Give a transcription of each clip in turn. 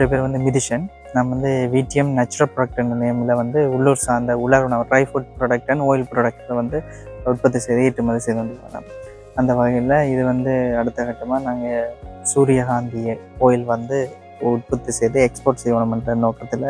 என்னுடைய பேர் வந்து மிதிஷன் நான் வந்து விடிஎம் நேச்சுரல் ப்ராடக்ட் என்ற நேமில் வந்து உள்ளூர் சார்ந்த உலர் உணவு dry food product and oil ப்ராடக்ட்டை வந்து உற்பத்தி செய்து ஏற்றுமதி செய்து வந்து வரோம் அந்த வகையில் இது வந்து அடுத்த கட்டமாக நாங்கள் சூரியகாந்தி ஓயில் வந்து உற்பத்தி செய்து எக்ஸ்போர்ட் செய்யணும்ன்ற நோக்கத்தில்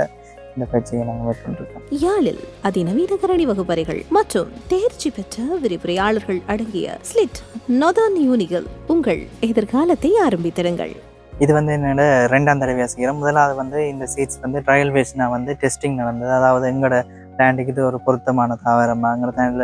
இந்த பயிற்சியை நாங்கள் மேற்கொண்டிருக்கோம். யாழில் அதிநவீன கரணி வகுப்பறைகள் மற்றும் தேர்ச்சி பெற்ற விரிவுரையாளர்கள் அடங்கிய ஸ்லிட் நொதான் யூனிகள் உங்கள் எதிர்காலத்தை ஆரம்பித்திருங்கள். இது வந்து என்னோட ரெண்டாம் தடவையாக செய்கிறோம். முதலாவது வந்து இந்த சீட்ஸ் வந்து ட்ரையல் பேஸ்னால் வந்து டெஸ்டிங் நடந்தது. அதாவது எங்களோட லேண்டுக்கு இது ஒரு பொருத்தமான தாவரமாக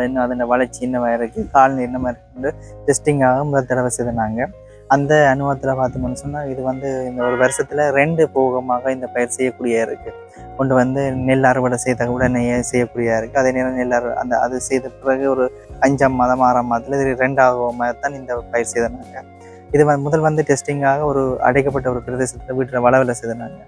இன்னும் அதோட வளர்ச்சி என்ன இருக்குது கால்நடை என்ன மாதிரி இருக்குன்னு டெஸ்டிங்காக முதல் தடவை செய்தாங்க அந்த அனுபவத்தில் பார்த்தோம்னு சொன்னால் இது வந்து இந்த ஒரு வருஷத்தில் ரெண்டு போகமாக இந்த பயிர் செய்யக்கூடிய இருக்குது கொண்டு வந்து நெல் அறுவடை செய்த உடனே செய்யக்கூடிய இருக்குது அதே நேரம் நெல் அறுவடை அந்த அது செய்த பிறகு ஒரு அஞ்சாம் மாதம் ஆறாம் மாதத்தில் இது ரெண்டாவது மாதிரி தான் இந்த பயிர் செய்தாங்க இது வந்து முதல் வந்து டெஸ்டிங்காக ஒரு அடைக்கப்பட்ட ஒரு பிரதேசத்தில் வீட்டில் வளவில் செய்தாங்க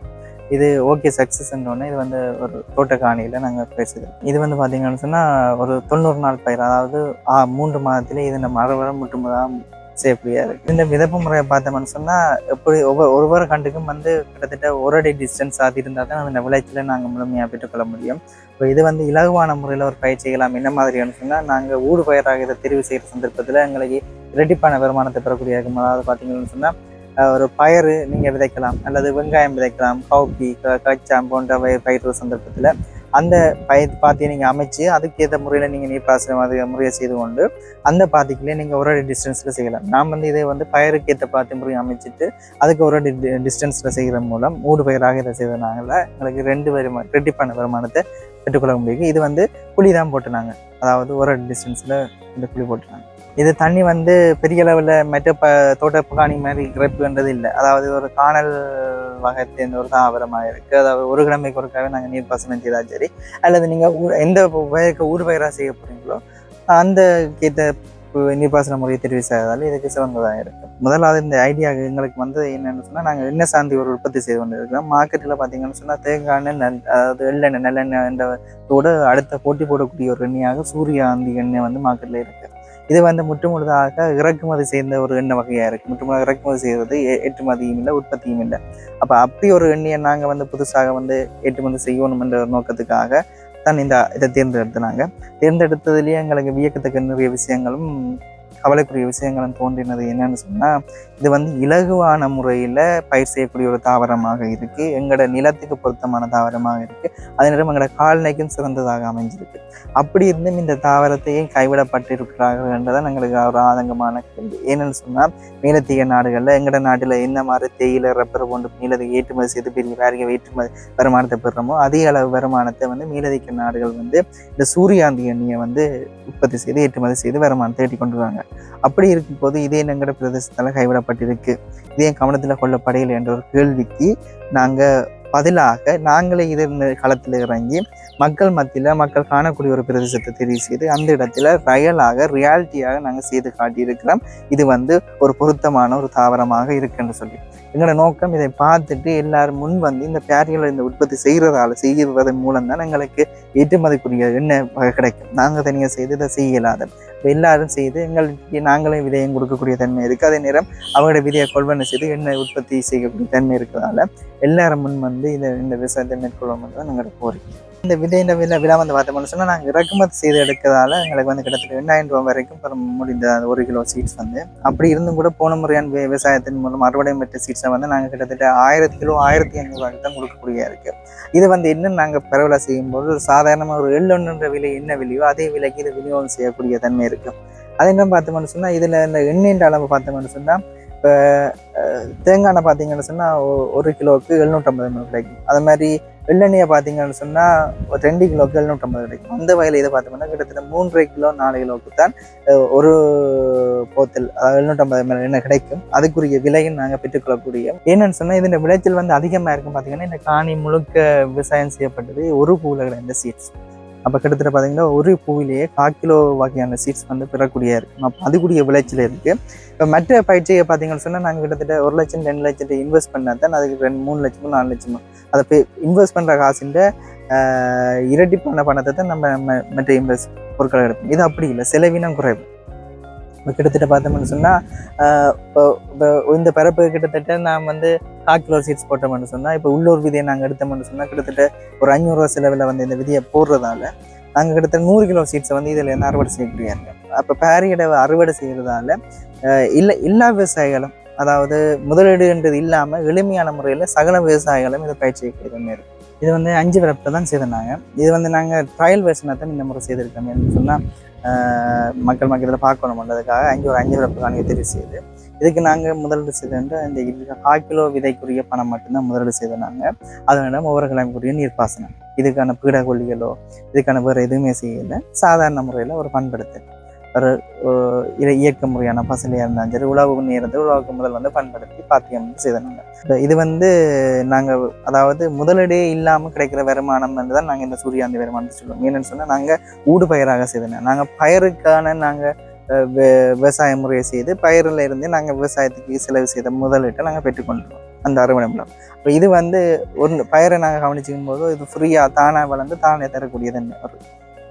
இது ஓகே சக்ஸஸ்ன்னு இது வந்து ஒரு தோட்டக்காணியில் நாங்கள் பேசுகிறோம் இது வந்து பார்த்தீங்கன்னு சொன்னால் ஒரு தொண்ணூறு நாள் பயிர் அதாவது ஆ, மூன்று மாதத்திலே இது நம்ம அறுவடை முற்றுமுதான் சேஃப்டியாக இருக்குது இந்த விதப்பு முறையை பார்த்தோம்னு சொன்னால் எப்படி ஒவ்வொரு ஒவ்வொரு கண்டுக்கும் வந்து கிட்டத்தட்ட ஒரு அடி டிஸ்டன்ஸ் ஆதி இருந்தால் தான் அந்த விளைச்சலை நாங்கள் முழுமையாக பெற்றுக்கொள்ள முடியும். இப்போ இது வந்து இலகுவான முறையில் ஒரு பயிர் செய்யலாம் என்ன மாதிரியானு சொன்னால் நாங்கள் ஊடு பயிராக இதை தெரிவு செய்கிற சந்தர்ப்பத்தில் எங்களுக்கு இரட்டிப்பான வருமானத்தை பெறக்கூடிய இருக்கும்? அதாவது பார்த்தீங்கன்னு சொன்னால் ஒரு பயறு நீங்கள் விதைக்கலாம் அல்லது வெங்காயம் விதைக்கலாம் கவுப்பி க- கச்சாம் போன்ற பயிர் பயிர் சந்தர்ப்பத்தில் அந்த பயிர் பாத்தியை நீங்கள் அமைச்சு அதுக்கேற்ற முறையில் நீங்கள் நீர்ப்பாசனம் அது முறையை செய்து கொண்டு அந்த பாத்திக்குள்ளே நீங்கள் ஒரு அடி டிஸ்டன்ஸில் செய்யலாம். நான் வந்து இதை வந்து பயிருக்கு ஏற்ற பாத்தி முறையை அமைச்சிட்டு அதுக்கு ஒரு அடி டிஸ்டன்ஸில் செய்கிற மூலம் மூடு பயிராக இதை செய்தனால எங்களுக்கு ரெண்டு வருமா ரெட்டிப்பான வருமானத்தை பெற்றுக்கொள்ள முடியும் இது வந்து குழி தான் போட்டுனாங்க. அதாவது ஒரு அடி டிஸ்டன்ஸில் இந்த குழி போட்டுனாங்க. இது தண்ணி வந்து பெரிய அளவில் மற்ற ப தோட்ட புகாணி மாதிரி கிரப்புன்றது இல்லை. அதாவது ஒரு காணல் வகை சேர்ந்த ஒரு தாவரமாக இருக்குது அதாவது ஒரு கிழமைக்கு ஒருக்காவே நாங்கள் நீர் பாசனம் செய்தால் சரி அல்லது நீங்கள் எந்த பயிருக்கு ஊர் பயிராக செய்ய போகிறீங்களோ அந்த கேட்ட நீர்ப்பாசன முறையை தெரிவு செய்வதால் இதுக்கு சிறந்ததாக இருக்கும் முதலாவது இந்த ஐடியா எங்களுக்கு வந்தது என்னென்னு சொன்னால் நாங்கள் எண்ணெய் சார்ந்து ஒரு உற்பத்தி செய்து கொண்டு இருக்கிறோம் மார்க்கெட்டில் பார்த்தீங்கன்னு சொன்னால் தேங்காய் எண்ணெய் நெல் அதாவது எள்ளெண்ணெய் நல்லெண்ணெய் என்ற அடுத்த போட்டி போடக்கூடிய ஒரு எண்ணெயாக சூரியகாந்தி எண்ணெய் வந்து மார்க்கெட்டில் இருக்குது இது வந்து முற்றுமுழுதாக இறக்குமதி செய்த ஒரு எண்ணெய் வகையாக இருக்குது முற்றுமுழுதாக இறக்குமதி செய்கிறது ஏ- ஏற்றுமதியும் இல்லை உற்பத்தியும் இல்லை. அப்போ அப்படி ஒரு எண்ணெயை நாங்கள் வந்து புதுசாக வந்து ஏற்றுமதி செய்யணும் என்ற ஒரு நோக்கத்துக்காக தான் இந்த இதை தேர்ந்தெடுத்தினாங்க. தேர்ந்தெடுத்ததுலேயே எங்களுக்கு வியக்கத்தக்க நிறைய விஷயங்களும் கவலைக்குரிய விஷயங்களும் தோன்றினது என்னன்னு சொன்னால் இது வந்து இலகுவான முறையில் பயிர் செய்யக்கூடிய ஒரு தாவரமாக இருக்குது எங்களோட நிலத்துக்கு பொருத்தமான தாவரமாக இருக்குது அதே நேரம் எங்களோட கால்நடைக்கும் சிறந்ததாக அமைஞ்சிருக்கு. அப்படி இருந்தும் இந்த தாவரத்தையும் கைவிடப்பட்டு இருக்கிறார்கள் என்றதான் எங்களுக்கு ஒரு ஆதங்கமான கேள்வி. ஏன்னு சொன்னால் மேலத்திய நாடுகளில் எங்களோட நாட்டில் என்ன மாதிரி தேயிலை ரப்பர் போன்று மேலதிக ஏற்றுமதி செய்து பெரிய வேறு ஏற்றுமதி வருமானத்தை பெறுறோமோ அதே அளவு வருமானத்தை வந்து மேலதிக நாடுகள் வந்து இந்த சூரியாந்தி எண்ணெயை வந்து உற்பத்தி செய்து ஏற்றுமதி செய்து வருமானத்தை தேடி கொண்டு வராங்க. அப்படி இருக்கும்போது இதே நங்கட பிரதேசத்தால் கைவிடப்பட்டிருக்கு. இதே கவனத்தில் கொள்ளப்படையில் என்ற ஒரு கேள்விக்கு நாங்கள் பதிலாக நாங்களே இது களத்தில் இறங்கி மக்கள் மத்தியில் மக்கள் காணக்கூடிய ஒரு பிரதேசத்தை தெரிவு செய்து அந்த இடத்துல ரயலாக ரியாலிட்டியாக நாங்கள் செய்து காட்டியிருக்கிறோம். இது வந்து ஒரு பொருத்தமான ஒரு தாவரமாக இருக்குன்னு சொல்லி. எங்களோட நோக்கம் இதை பார்த்துட்டு எல்லாரும் முன் வந்து இந்த பேரிகளை இந்த உற்பத்தி செய்கிறதால செய்கிறதன் மூலம் தான் எங்களுக்கு ஏற்றுமதிக்குரிய எண்ணெய் கிடைக்கும். நாங்கள் தனியாக செய்து இதை செய்யலாத. எல்லாரும் செய்து எங்களுக்கு நாங்களே விதையும் கொடுக்கக்கூடிய தன்மை இருக்குது அதே நேரம் அவங்களோட விதையை கொள்வனை செய்து எண்ணெய் உற்பத்தி செய்யக்கூடிய தன்மை இருக்கிறதால எல்லாரும் முன் வந்து இதை இந்த விவசாயத்தை மேற்கொள்ளும் தான் எங்களோட கோரிக்கை இந்த விதையின விலை விலை வந்து பார்த்தோம்னு சொன்னால் நாங்கள் இறக்குமதி செய்து எடுக்கிறதால எங்களுக்கு வந்து கிட்டத்தட்ட ரெண்டாயிரம் ரூபாய் வரைக்கும் பெற முடிந்த அந்த ஒரு கிலோ சீட்ஸ் வந்து. அப்படி இருந்தும் கூட போன முறையான விவசாயத்தின் மூலம் அறுவடை பெற்ற சீட்ஸை வந்து நாங்கள் கிட்டத்தட்ட ஆயிரத்தி கிலோ ஆயிரத்தி ஐநூறுவாய்க்கு தான் கொடுக்கக்கூடிய இருக்கு. இது வந்து என்ன நாங்கள் பரவலாக செய்யும்போது ஒரு சாதாரணமாக ஒரு எள்ளொன்றுன்ற விலை என்ன விலையோ அதே விலைக்கு இது விநியோகம் செய்யக்கூடிய தன்மை இருக்கு. அது என்ன பார்த்தோம்னு சொன்னால் இதில் இந்த எண்ணெயின் அளவு பார்த்தோம்னு சொன்னால் இப்போ தேங்காய் எண்ணெய் பார்த்தீங்கன்னு சொன்னால் ஒரு கிலோவுக்கு எழுநூற்றம்பது ml கிடைக்கும். அது மாதிரி வெள்ளெண்ணெயை பார்த்தீங்கன்னு சொன்னால் ஒரு ரெண்டு கிலோக்கு எழுநூற்றம்பது கிடைக்கும். அந்த வகையில் இதை பார்த்தோம்னா கிட்டத்தட்ட மூன்றரை கிலோ நாலு கிலோவுக்கு தான் ஒரு போத்தல் எழுநூற்றம்பது மேலே எண்ணெய் கிடைக்கும். அதுக்குரிய விலையும் நாங்கள் பெற்றுக்கொள்ளக்கூடிய ஏன்னு சொன்னால் இதோட விளைச்சல் வந்து அதிகமாக இருக்கும் பார்த்தீங்கன்னா இந்த காணி முழுக்க விவசாயம் செய்யப்பட்டது ஒரு பூவில் கிடைந்த சீட்ஸ் அப்போ கிட்டத்தட்ட பார்த்தீங்கன்னா ஒரு பூவிலேயே கால் கிலோ வகையான சீட்ஸ் வந்து பெறக்கூடிய இருக்கும் அப்போ அதுக்குரிய விளைச்சல் இருக்குது இப்போ மற்ற பயிற்சியை பார்த்தீங்கன்னு சொன்னால் நாங்கள் கிட்டத்தட்ட ஒரு லட்சம் ரெண்டு லட்சத்தை இன்வெஸ்ட் பண்ணால் தான் அதுக்கு ரெண்டு மூணு லட்சமோ நாலு லட்சமோ அதை போய் இன்வெஸ்ட் பண்ணுற காசுன்ற இரட்டிப்பான பணத்தை தான் நம்ம மற்ற இன்வெஸ்ட் பொருட்களை எடுப்போம். இது அப்படி இல்லை. செலவினம் குறைவு. இப்போ கிட்டத்தட்ட பார்த்தோம்னு சொன்னால் இப்போ இப்போ இந்த பிறப்பு கிட்டத்தட்ட நான் வந்து கால் கிலோ சீட்ஸ் போட்டோம்னு சொன்னால் இப்போ உள்ளூர் விதையை நாங்கள் எடுத்தோம்னு சொன்னால் கிட்டத்தட்ட ஒரு அஞ்சூறுரூவா செலவில் வந்து இந்த விதியை போடுறதால நாங்கள் கிட்டத்தட்ட நூறு கிலோ சீட்ஸை வந்து இதில் என்ன அறுவடை செய்யக்கூடிய அப்போ பேரியடை அறுவடை செய்கிறதால இல்லை எல்லா விவசாயிகளும் அதாவது முதலீடுன்றது இல்லாமல் எளிமையான முறையில் சகல விவசாயிகளும் இதை பயிற்சி செய்யக்கூடிய இருக்கு. இது வந்து அஞ்சு பிறப்பில் தான் செய்திருந்தாங்க. இது வந்து நாங்கள் ட்ரையல் வேர்ஷனை தான் இந்த முறை செய்திருக்கோம். சொன்னால் மக்கள் மக்கள் பார்க்கணுன்றதுக்காக அஞ்சு ஒரு அஞ்சு பிறப்பு நாங்கள் தெரிவு செய்யுது இதுக்கு நாங்கள் முதலீடு செய்தோன்ற இந்த கால் கிலோ விதைக்குரிய பணம் மட்டும்தான் முதலீடு செய்த நாங்கள் அதனிடம் ஒவ்வொரு கிழமைக்குரிய நீர்ப்பாசனம். இதுக்கான பீடகொல்லிகளோ இதுக்கான வேறு எதுவுமே செய்யலை. சாதாரண முறையில் ஒரு பண்படுத்தல். ஒரு அஹ், இயற்கை முறையான பசலையாக இருந்தாலும் சரி உழவு நேரத்தை உழவுக்கு முதல் வந்து பயன்படுத்தி பாத்தியம் செய்தாங்க இது வந்து நாங்கள் அதாவது முதலீடே இல்லாமல் கிடைக்கிற வருமானம் வந்து தான் நாங்கள் இந்த சூரியாந்தி வருமானத்தை சொல்லுவோம். ஏன்னு சொன்னால் நாங்கள் ஊடு பயிராக செய்தோம் நாங்கள் பயிருக்கான நாங்கள் விவசாய முறையை செய்து பயிரில் இருந்து நாங்கள் விவசாயத்துக்கு செலவு செய்த முதலீட்டை நாங்கள் பெற்றுக்கொண்டுருவோம் அந்த அறுவடை மூலம். இப்போ இது வந்து ஒரு பயிரை நாங்கள் கவனிச்சிக்கும் போது இது ஃப்ரீயாக தானாக வளர்ந்து தானே தரக்கூடியது ஒரு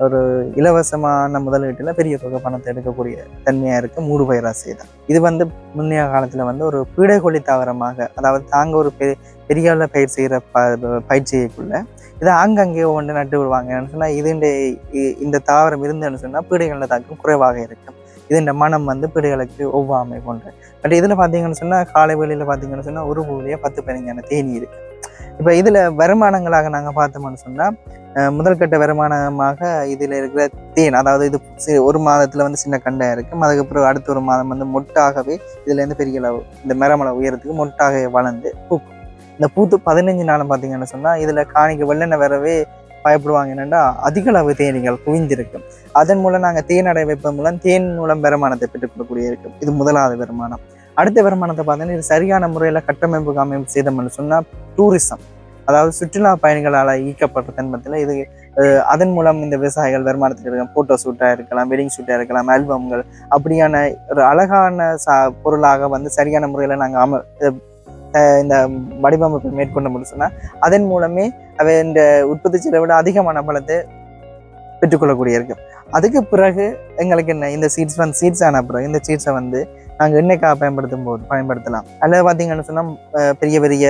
ஒரு இலவசமான முதலீட்டில் பெரிய தொகை பணத்தை எடுக்கக்கூடிய தன்மையாக இருக்குது மூடு பயிராக செய்தால் இது வந்து முன்னைய காலத்தில் வந்து ஒரு பீடைகொல்லி தாவரமாக அதாவது தாங்க ஒரு பெரிய பெரிய அளவில் பயிர் செய்கிற ப பயிர் செய்யக்குள்ள இதை ஆங்கங்கே ஒன்று நட்டு விடுவாங்க சொன்னால் இதுண்ட இ- இந்த தாவரம் இருந்துன்னு சொன்னால் பீடைகளில் தாக்கம் குறைவாக இருக்கும். இதுண்ட மனம் வந்து பீடைகளுக்கு ஒவ்வாமை போன்ற. பட் இதில் பார்த்தீங்கன்னு சொன்னால் காலை வேளையில் பார்த்தீங்கன்னு சொன்னால் ஒரு பூவிலேயே பத்து பதினஞ்சான தேனி இருக்கு. இப்போ இதில் வருமானங்களாக நாங்கள் பார்த்தோம்னு சொன்னால் முதல் கட்ட வருமானமாக இதில் இருக்கிற தேன் அதாவது இது ஒரு மாதத்தில் வந்து சின்ன கண்டாக இருக்கும். அதுக்கப்புறம் அடுத்த ஒரு மாதம் வந்து மொட்டாகவே இதுலேருந்து பெரிய அளவு இந்த மரமலை உயரத்துக்கு மொட்டாக வளர்ந்து பூக்கும். இந்த பூத்து பதினஞ்சு நாளும் பார்த்தீங்கன்னு சொன்னால் இதில் காணிக்க வெள்ளெண்ணெய் வரவே பயப்படுவாங்க என்னென்னா அதிக அளவு தேனீகள் குவிந்திருக்கும். அதன் மூலம் நாங்கள் தேன் அடை வைப்பதன் மூலம் தேன் மூலம் வருமானத்தை பெற்றுக்கொள்ளக்கூடிய இருக்கும் இது முதலாவது வருமானம். அடுத்த வருமானத்தை பார்த்தீங்கன்னா இது சரியான முறையில் கட்டமைப்பு அமைப்பு செய்தோம்னு சொன்னால் டூரிசம் அதாவது சுற்றுலா பயணிகளால் ஈர்க்கப்படுற தன்மத்தில் இது அதன் மூலம் இந்த விவசாயிகள் வருமானத்துக்கு இருக்கலாம் ஃபோட்டோ ஷூட்டாக இருக்கலாம் வெட்டிங் ஷூட்டாக இருக்கலாம் ஆல்பம்கள் அப்படியான ஒரு அழகான சா பொருளாக வந்து சரியான முறையில் நாங்கள் அம இந்த வடிவமைப்பை மேற்கொண்டு சொன்னால் அதன் மூலமே அவை இந்த உற்பத்தி செலவை விட அதிகமான பலத்தை பெற்றுக்கொள்ளக்கூடிய இருக்கு அதுக்கு பிறகு எங்களுக்கு என்ன? இந்த சீட்ஸ் வந்து சீட்ஸ் ஆன பிறகு இந்த சீட்ஸை வந்து நாங்கள் எண்ணெய்க்காக பயன்படுத்தும் போது பயன்படுத்தலாம். அல்லது பார்த்தீங்கன்னு சொன்னால் பெரிய பெரிய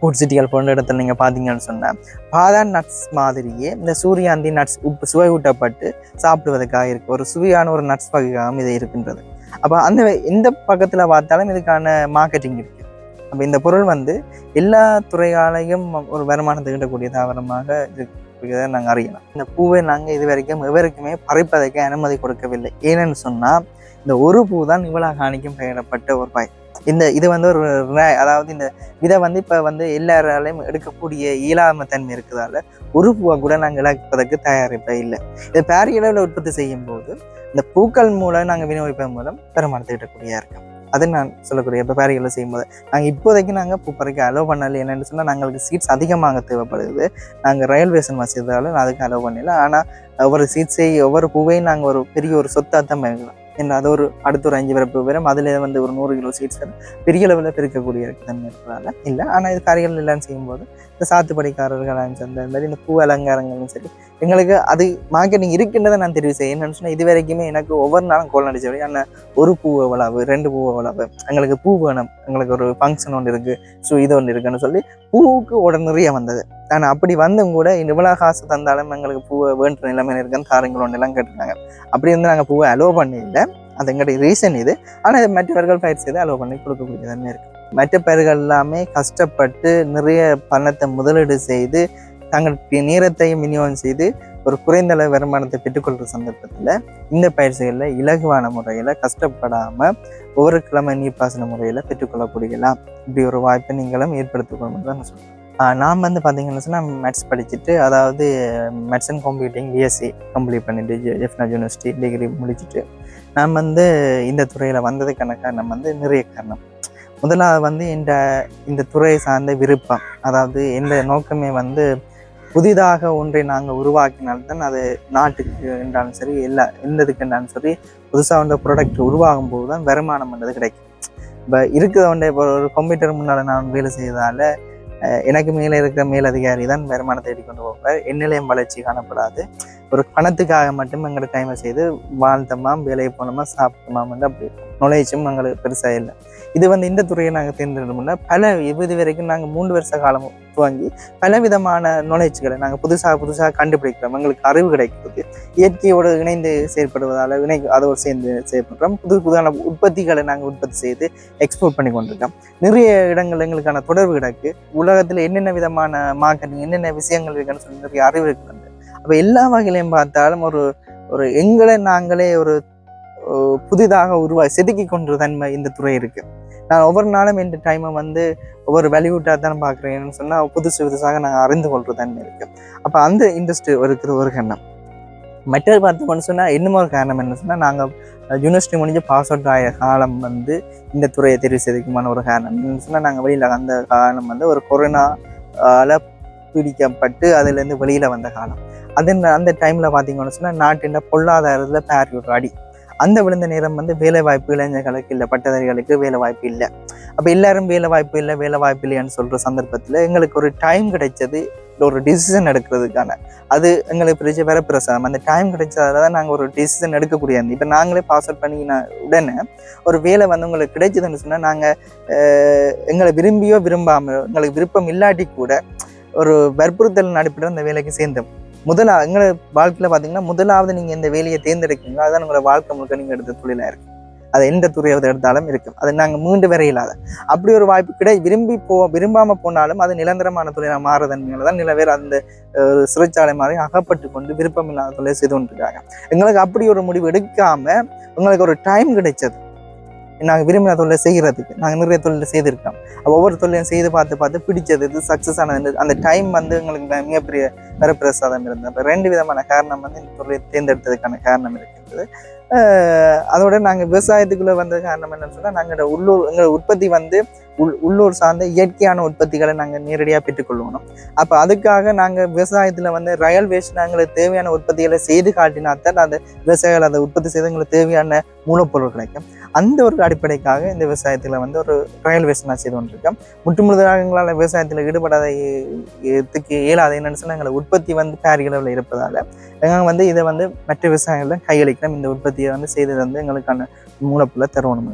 ஃபுட் சிட்டிகள் போன்ற இடத்துல நீங்கள் பார்த்தீங்கன்னு சொன்னால் பாதாம் நட்ஸ் மாதிரியே இந்த சூரியாந்தி நட்ஸ் உப்பு சுவை ஊட்டப்பட்டு சாப்பிடுவதற்காக இருக்குது ஒரு சுவையான ஒரு நட்ஸ் வகையாகவும் இது இருக்கின்றது. அப்போ அந்த எந்த பக்கத்தில் பார்த்தாலும் இதுக்கான மார்க்கெட்டிங் இருக்குது அப்போ இந்த பொருள் வந்து எல்லா துறையாலையும் ஒரு வருமானத்தை ஈட்டக்கூடிய தாவரமாக இருக்கிறத நாங்கள் அறியலாம். இந்த பூவை நாங்கள் இது வரைக்கும் எவருக்குமே பறிப்பதற்கு அனுமதி கொடுக்கவில்லை. ஏன்னு சொன்னால் இந்த ஒரு பூ தான் இவ்வளோ காணிக்கும் பெயரிடப்பட்ட ஒரு பாய் இந்த இது வந்து ஒரு அதாவது இந்த இதை வந்து இப்போ வந்து எல்லாராலையும் எடுக்கக்கூடிய இயலாமை தன்மை இருக்கிறதால ஒரு பூவை கூட நாங்கள் இழப்பதற்கு தயாரிப்பே இல்லை. இதை பேரிய அளவில் உற்பத்தி செய்யும் போது இந்த பூக்கள் மூலம் நாங்கள் விநியோகிப்பதன் மூலம் பெருமானத்தை ஈட்டக்கூடிய இருக்கும். அது நான் சொல்லக்கூடிய இப்போ பேரிகளை செய்யும்போது நாங்கள் இப்போதைக்கு நாங்கள் பூ பறிக்க அலோவ் பண்ணல. என்னென்னு சொன்னால் நாங்களுக்கு சீட்ஸ் அதிகமாக தேவைப்படுது. நாங்கள் ரயில்வேஷன் வசதியாலும் அதுக்கு அலோவ் பண்ணல. ஆனால் ஒவ்வொரு சீட்ஸை ஒவ்வொரு பூவையும் நாங்கள் ஒரு பெரிய ஒரு சொத்தாக தான் பயன்படுத்தலாம் என்ன அது ஒரு அடுத்த ஒரு அஞ்சு பிறப்பு வரும் அதில் வந்து ஒரு நூறு கிலோ சீட்ஸ் பெரிய அளவில் பெருக்கக்கூடிய தன்மை இருக்கிறதால. இல்லை ஆனால் இது காரியங்கள் எல்லாம் செய்யும்போது இந்த சாத்துப்படிக்காரர்களாலும் சரி மாதிரி இந்த பூ அலங்காரங்களும் சரி எங்களுக்கு அது மார்க்கெட்டிங் இருக்குன்றதை நான் தெரிவு செய்ய என்னன்னு சொன்னால் இது வரைக்குமே எனக்கு ஒவ்வொரு நாளும் கோல் அடிச்சபடி ஆனால் ஒரு பூ எவ்வளவு ரெண்டு பூ எவ்வளவு எங்களுக்கு பூ வேணும் எங்களுக்கு ஒரு ஃபங்க்ஷன் ஒன்று இருக்குது ஸோ இது ஒன்று இருக்குன்னு சொல்லி பூவுக்கு உடனே வந்தது. ஆனால் அப்படி வந்தும் கூட இவ்வளோ காசு தந்தாலும் எங்களுக்கு பூவை வேண்டுற நிலைமையில இருக்குன்னு காரங்கள் ஒன்றெல்லாம் கேட்டிருக்காங்க. அப்படி வந்து நாங்கள் பூவை அலோவ் பண்ணியிருந்தேன். அது எங்களுடைய ரீசன் இது. ஆனால் இது மற்றவர்கள் பயிர் செய்து அலோவ் பண்ணி கொடுக்கக்கூடிய தன்மை இருக்குது மற்ற பயிர்கள் எல்லாமே கஷ்டப்பட்டு நிறைய பணத்தை முதலீடு செய்து தங்கள் நேரத்தையும் விநியோகம் செய்து ஒரு குறைந்த அளவு வருமானத்தை பெற்றுக்கொள்கிற சந்தர்ப்பத்தில் இந்த பயிற்சிகளில் இலகுவான முறையில் கஷ்டப்படாமல் ஒவ்வொரு கிழமை நீர்ப்பாசன முறையில் பெற்றுக்கொள்ளக்கூடியலாம் இப்படி ஒரு வாய்ப்பை நீங்களும் ஏற்படுத்திக்கொள்ளணும் தான் நான் சொல்கிறேன் நான் வந்து பார்த்தீங்கன்னு சொன்னால் மேத்ஸ் படிச்சுட்டு அதாவது maths and computing BSc complete பண்ணிட்டு ஜெஃப்னா யூனிவர்சிட்டி டிகிரி முடிச்சுட்டு நான் வந்து இந்த துறையில் வந்ததுக்கான காரணம் வந்து நிறைய காரணம். முதலாவது வந்து இந்த இந்த துறையை சார்ந்த விருப்பம் அதாவது எந்த நோக்கமே வந்து புதிதாக ஒன்றை நாங்கள் உருவாக்கினால்தான் அது நாட்டுக்கு என்றாலும் சரி எல்லா எந்ததுக்கு என்றாலும் சரி புதுசாக வந்த ப்ராடக்ட் உருவாகும் போது தான் வருமானம் என்றது கிடைக்கும். இப்போ இருக்கிற ஒன்றை இப்போ ஒரு கம்ப்யூட்டர் முன்னால் நான் வேலை செய்ததால் எனக்கு மேலே இருக்கிற மேலதிகாரி தான் வருமானத்தை தேடிக்கொண்டு போவார். என்னிலையும் வளர்ச்சி காணப்படாது. ஒரு பணத்துக்காக மட்டும் எங்களுக்கு டைமை செய்து வாழ்ந்தோமா வேலையை போனோமா சாப்பிட்டோமா அப்படி நுழைச்சும் எங்களுக்கு பெருசாக இல்லை. இது வந்து இந்த துறையை நாங்கள் தேர்ந்தெடுக்கணும்னா பல இது வரைக்கும் நாங்கள் மூன்று வருஷ காலம் துவங்கி பல விதமான நாலேஜ்களை நாங்கள் புதுசாக புதுசாக கண்டுபிடிக்கிறோம். எங்களுக்கு அறிவு கிடைக்கிறது. இயற்கையோடு இணைந்து செயற்படுவதால் இணை அதோடு சேர்ந்து செயற்படுறோம். புது புதான உற்பத்திகளை நாங்கள் உற்பத்தி செய்து எக்ஸ்போர்ட் பண்ணி கொண்டிருக்கோம். நிறைய இடங்கள் எங்களுக்கான தொடர்பு கிடக்கு. உலகத்தில் என்னென்ன விதமான மார்க்கெட்டிங் என்னென்ன விஷயங்கள் இருக்குன்னு சொல்லி நிறைய அறிவு இருக்குது அப்போ எல்லா வகையிலையும் பார்த்தாலும் ஒரு ஒரு எங்களை நாங்களே ஒரு புதிதாக உருவாய் செதுக்கி கொண்ட தன்மை இந்த துறை இருக்குது நான் ஒவ்வொரு நாளும் இந்த டைமை வந்து ஒவ்வொரு வெளியூட்டாக தான் பார்க்குறேன்னு சொன்னால் புதுசு புதுசாக நாங்கள் அறிந்து கொள்ற இருக்குது அப்போ அந்த இண்டஸ்ட்ரி இருக்கிற ஒரு கண்ணம். மற்றது பார்த்தோம்னு சொன்னால் இன்னும் ஒரு காரணம் என்ன சொன்னால் நாங்கள் யூனிவர்சிட்டி முடிஞ்சு பாஸ் அவுட் ஆகிய காலம் வந்து இந்த துறையை தெரிவு செய்திருக்குமான ஒரு காரணம். என்னன்னு சொன்னால் நாங்கள் வெளியில் அந்த காலம் வந்து ஒரு கொரோனால பிடிக்கப்பட்டு அதுலேருந்து வெளியில் வந்த காலம். அது அந்த டைமில் பார்த்தீங்கன்னு சொன்னால் நாட்டின் பொருளாதாரத்தில் பேரியூர் அடி. அந்த விழுந்த நேரம் வந்து வேலை வாய்ப்பு இளைஞர்களுக்கு இல்லை பட்டதாரிகளுக்கு வேலை வாய்ப்பு இல்லை. அப்போ எல்லாரும் வேலை வாய்ப்பு இல்லை வேலை வாய்ப்பு இல்லைன்னு சொல்கிற சந்தர்ப்பத்தில் எங்களுக்கு ஒரு டைம் கிடைச்சது ஒரு டிசிஷன் எடுக்கிறதுக்கான. அது எங்களுக்கு பிரிச்ச வேற பிரசாதம் அந்த டைம் கிடைச்சதால தான் நாங்கள் ஒரு டிசிஷன் எடுக்கக்கூடிய இப்போ நாங்களே பாஸ் அவுட் பண்ணின உடனே ஒரு வேலை வந்து உங்களுக்கு கிடைச்சதுன்னு சொன்னால் நாங்கள் எங்களை விரும்பியோ விரும்பாமல் எங்களுக்கு விருப்பம் இல்லாட்டி கூட ஒரு வற்புறுத்தல் அடிப்படையில் அந்த வேலைக்கு சேர்ந்தோம். முதலா எங்களை வாழ்க்கையில் பார்த்தீங்கன்னா முதலாவது நீங்கள் இந்த வேலையை தேர்ந்தெடுக்கீங்க. அதுதான் உங்களோட வாழ்க்கை முழுக்க நீங்கள் எடுத்த தொழிலாக இருக்குது அது எந்த துறையை எடுத்தாலும் இருக்கும் அது நாங்கள் மீண்டு வர இல்லாத அப்படி ஒரு வாய்ப்பு கிடை விரும்பி போ விரும்பாமல் போனாலும் அது நிரந்தரமான தொழிலாக மாறுதன்மையில தான் நில பேர் அந்த சிறைச்சாலை மாதிரி அகப்பட்டு கொண்டு விருப்பம் இல்லாத தொழிலை செய்து கொண்டிருக்காங்க. எங்களுக்கு அப்படி ஒரு முடிவு எடுக்காமல் உங்களுக்கு ஒரு டைம் கிடைச்சது. நாங்கள் விரும்பின தொழிலை செய்கிறதுக்கு நாங்கள் நிறைய தொழிலை செய்திருக்கோம். ஒவ்வொரு தொழிலையும் செய்து பார்த்து பார்த்து பிடிச்சது இது சக்ஸஸ் ஆனது அந்த டைம் வந்து எங்களுக்கு மிகப்பெரிய வரப்பிரசாதம் இருந்தது. அப்போ ரெண்டு விதமான காரணம் வந்து இந்த தொழிலை தேர்ந்தெடுத்ததுக்கான காரணம் இருக்கின்றது. அதோட நாங்கள் விவசாயத்துக்குள்ளே வந்த காரணம் என்னன்னு சொன்னால் நாங்கள் உள்ளூர் எங்களோட உற்பத்தி வந்து உள் உள்ளூர் சார்ந்த இயற்கையான உற்பத்திகளை நாங்கள் நேரடியாக பெற்றுக்கொள்ளணும் அப்போ அதுக்காக நாங்கள் விவசாயத்தில் வந்து ரயல் வேஸ்ட் எங்களுக்கு தேவையான உற்பத்திகளை செய்து காட்டினா தான் அந்த விவசாயிகள் அதை உற்பத்தி செய்து எங்களுக்கு தேவையான மூலப்பொருள் கிடைக்கும். அந்த ஒரு அடிப்படைக்காக இந்த விவசாயத்தில் வந்து ஒரு ரயல் வேஸ்ட் நான் செய்து கொண்டிருக்கேன். முற்றுமுழுதாக எங்களால் விவசாயத்தில் ஈடுபடாத இதுக்கு இயலாத என்னென்னு சொன்னால் எங்களை உற்பத்தி வந்து பேரிய அளவில் இருப்பதால் எங்கள் வந்து இதை வந்து மற்ற விவசாயிகளில் கையளிக்கலாம் இந்த உற்பத்தியை வந்து செய்தது வந்து எங்களுக்கான மூலப்பொருளை தருவணும்